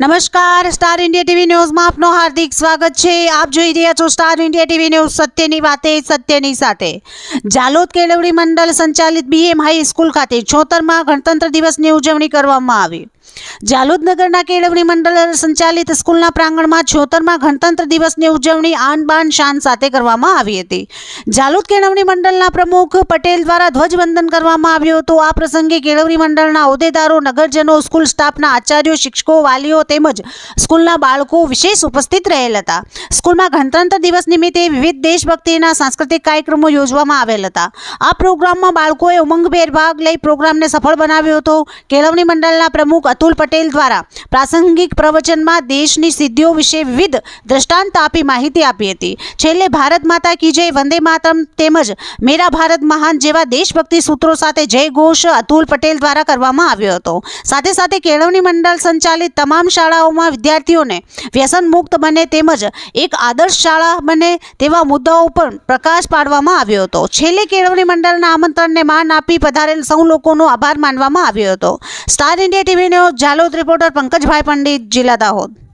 નમસ્કાર, star India TV ન્યૂઝમાં આપનું હાર્દિક સ્વાગત છે. આપ જોઈ રહ્યા છો સ્ટાર ઇન્ડિયા ટીવી ન્યૂઝ સત્યની વાતે, સત્યની સાથે. જાલોદ કેળવણી મંડળ સંચાલિત બીએમ હાઈ સ્કૂલ ખાતે છોતરમાં ગણતંત્ર દિવસની ઉજવણી કરવામાં આવી. જાલોદ નગરના કેળવણી મંડળ સંચાલિત સ્કૂલના પ્રાંગણમાં છોતરમાં ગણતંત્ર દિવસની ઉજવણી આન બાન શાન સાથે કરવામાં આવી હતી. જાલોદ કેળવણી મંડળના પ્રમુખ પટેલ દ્વારા ધ્વજવંદન કરવામાં આવ્યું હતું. આ પ્રસંગે કેળવણી મંડળના હોદ્દેદારો, નગરજનો, સ્કૂલ સ્ટાફના આચાર્યો, શિક્ષકો, વાલીઓ તેમજ સ્કૂલના બાળકો વિશેષ ઉપસ્થિત રહેલ હતા. સ્કૂલમાં ગણતંત્ર દિવસ નિમિત્તે વિવિધ દેશભક્તિના સાંસ્કૃતિક કાર્યક્રમો યોજવામાં આવેલ હતા. આ પ્રોગ્રામમાં બાળકોએ ઉમંગભેર ભાગ લઈ પ્રોગ્રામને સફળ બનાવ્યો હતો. કેળવણી મંડળના પ્રમુખ અતુલ પટેલ દ્વારા પ્રાસંગિક પ્રવચનમાં દેશની સિદ્ધિઓ વિશે વિવિધ દ્રષ્ટાંત આપી માહિતી આપી હતી. છેલ્લે ભારત માતા કી જય વંદે માતરમ તેમજ મેરા ભારત મહાન જેવા દેશભક્તિ સૂત્રો સાથે જય ઘોષ અતુલ પટેલ દ્વારા કરવામાં આવ્યો હતો. સાથે સાથે કેળવણી મંડળ સંચાલિત તમામ શાળાઓમાં વિદ્યાર્થીઓને વ્યસન મુક્ત બને તેમજ એક આદર્શ શાળા બને તેવા મુદ્દાઓ પર પ્રકાશ પાડવામાં આવ્યો હતો. છેલ્લે કેળવણી મંડળના આમંત્રણને માન આપી પધારેલ સૌ લોકોનો આભાર માનવામાં આવ્યો હતો. સ્ટાર ઇન્ડિયા ટીવીનો જાલોદ રિપોર્ટર પંકજભાઈ પંડિત જિલ્લા દાહોદ.